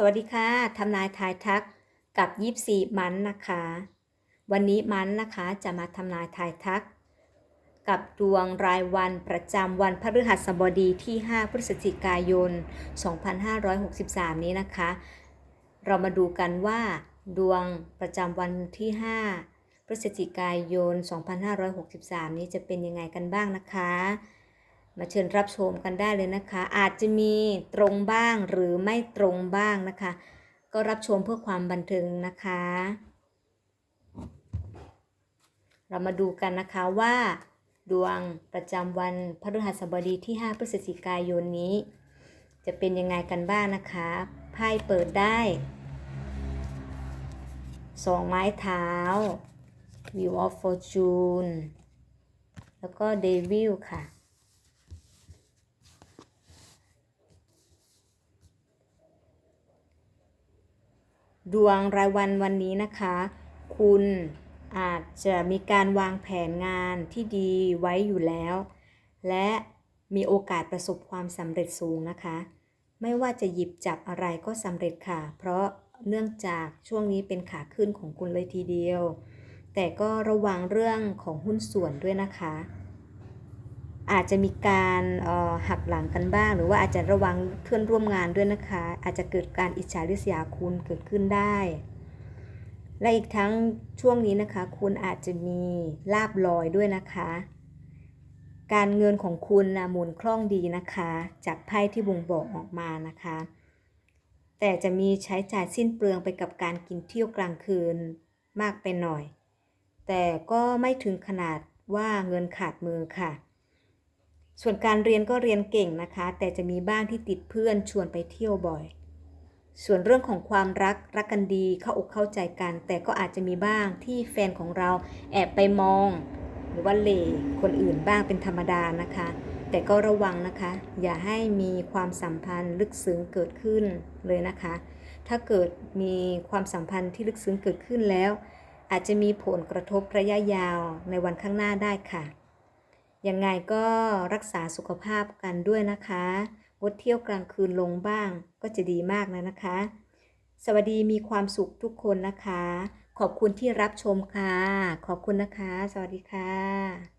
สวัสดีค่ะทำนายทายทักกับยิปซีมันนะคะ วันนี้มันนะคะจะมาทำนายทายทัก กับดวงรายวันประจำวันพฤหัสบดีที่ 5 พฤศจิกายน 2563 นี้นะคะ เรามาดูกันว่าดวงประจำวันที่ 5 พฤศจิกายน 2563 นี้จะเป็นยังไงกันบ้างนะคะ มาเชิญรับชมกันได้เลยนะคะ อาจจะมีตรงบ้างหรือไม่ตรงบ้างนะคะ ก็รับชมเพื่อความบันเทิงนะคะ เรามาดูกันนะคะว่า ดวงประจำวันพฤหัสบดีที่ 5 พฤศจิกายนนี้ จะเป็นยังไงกันบ้างนะคะไพ่เปิดได้สองไม้เท้า Wheel of Fortune แล้วก็ Devil ค่ะ ดวงรายวันวันนี้นะคะ คุณอาจจะมีการวางแผนงานที่ดีไว้อยู่แล้ว และมีโอกาสประสบความสำเร็จสูงนะคะ ไม่ว่าจะหยิบจับอะไรก็สำเร็จค่ะ เพราะเนื่องจากช่วงนี้เป็นขาขึ้นของคุณเลยทีเดียว แต่ก็ระวังเรื่องของหุ้นส่วนด้วยนะคะ อาจจะมีการหักหลังกันบ้าง หรือว่าอาจจะระวังเพื่อนร่วมงานด้วยนะคะ อาจจะเกิดการอิจฉาริษยาคุณเกิดขึ้นได้ และอีกทั้งช่วงนี้นะคะ คุณอาจจะมีลาบลอยด้วยนะคะ การเงินของคุณนะหมุนคล่องดีนะคะ จากไพ่ที่บ่งบอกออกมานะคะ แต่จะมีใช้จ่ายสิ้นเปลืองไปกับการกินเที่ยวกลางคืนมากไปหน่อย แต่ก็ไม่ถึงขนาดว่าเงินขาดมือค่ะ ส่วนการเรียนก็เรียนเก่งนะคะ แต่จะมีบ้างที่ติดเพื่อนชวนไปเที่ยวบ่อย ส่วนเรื่องของความรักรักกันดีเข้าอกเข้าใจกัน แต่ก็อาจจะมีบ้างที่แฟนของเราแอบไปมอง หรือว่าเลคนอื่นบ้างเป็นธรรมดานะคะ แต่ก็ระวังนะคะ อย่าให้มีความสัมพันธ์ลึกซึ้งเกิดขึ้นเลยนะคะ ถ้าเกิดมีความสัมพันธ์ที่ลึกซึ้งเกิดขึ้นแล้ว อาจจะมีผลกระทบระยะยาวในวันข้างหน้าได้ค่ะ ยังไงก็รักษาสุขภาพกันด้วยนะคะ งดเที่ยวกลางคืนลงบ้างก็จะดีมากนะนะคะ สวัสดีมีความสุขทุกคนนะคะ ขอบคุณที่รับชมค่ะ ขอบคุณนะคะ สวัสดีค่ะ